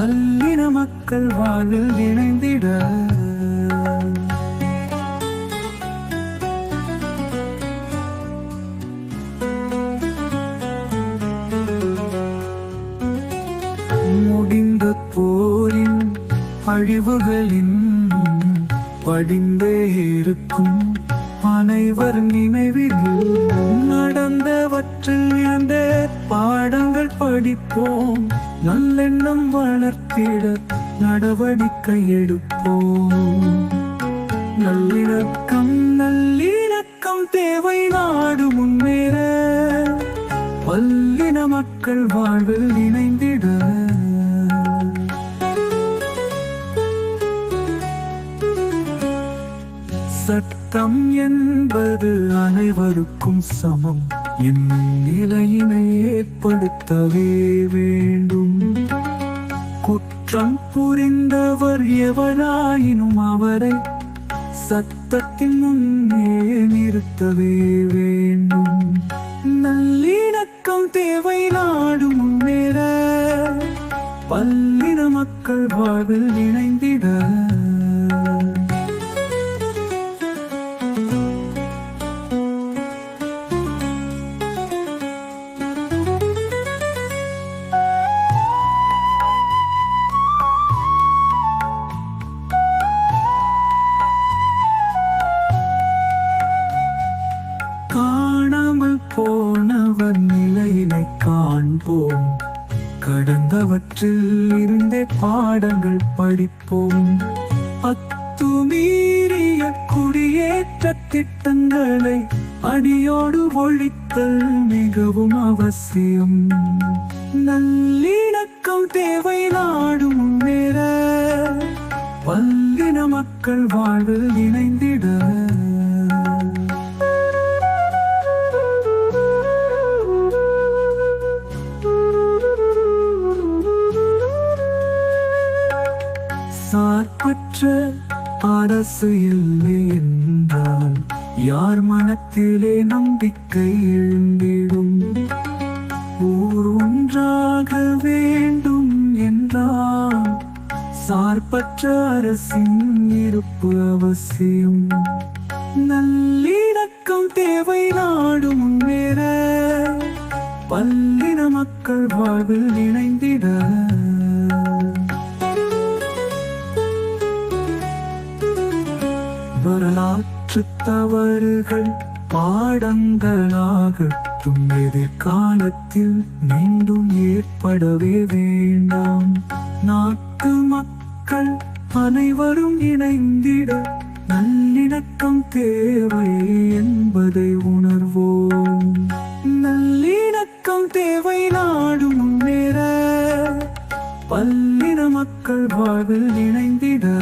பல்லின மக்கள் வாழ்வில் இணைந்திட. முடிந்த போரின் அழிவுகளின் படிந்தே இருக்கும் அனைவர் நினைவில் நடந்தவற்றில் அந்த பாடங்கள் படிப்போம் நல்லெண்ணம் வளர்த்திட நடவடிக்கை எடுப்போம் நல்லிணக்கம் நல்லிணக்கம் தேவை நாடு முன்னேற. பல்லின மக்கள் வாழ்வில் இணைந்திட. சட்டம் என்பது அனைவருக்கும் சமம். என்னும் நிலையினை ஏற்படுத்தவே வேண்டும். குற்றம் புரிந்தவர் எவராயினும் அவரை சத்தத்தின் முன்னே நிறுத்தவே வேண்டும். நல்லிணக்கம் தேவை நாடு முன்னேற. பல்லின மக்கள் வாழ்வில் இணைந்திட காணாமல் போனவர் நிலையினை காண்போம். கடந்தவற்றில் இருந்தே பாடங்கள் படிப்போம். அத்துமீறிய குடியேற்ற திட்டங்களை அடியோடு ஒழித்தல் மிகவும் அவசியம். நல்லிணக்கம் தேவை நாடு முன்னேற பல்லின மக்கள் வாழ்வில் இணைந்திட சார்பற்ற அரசு இல்லை என்றால் யார் மனத்திலே நம்பிக்கை எழுந்திடும்? ஊர் ஒன்றாக வேண்டும் என்றால் சார்பற்ற அரசின் இருப்பு அவசியம். நல்லிணக்கம் தேவை நாடு முன்னேற பல்லின மக்கள் வாழ்வில் நினை வரலாற்று தவறுகள் பாடங்களாகட்டும். எதிர்காலத்தில் மீண்டும் ஏற்படவே வேண்டாம். நாட்டு மக்கள் அனைவரும் இணைந்திட நல்லிணக்கம் தேவை என்பதை உணர்வோம். நல்லிணக்கம் தேவை நாடு முன்னேற. பல்லின மக்கள் வாழ்வில் இணைந்திட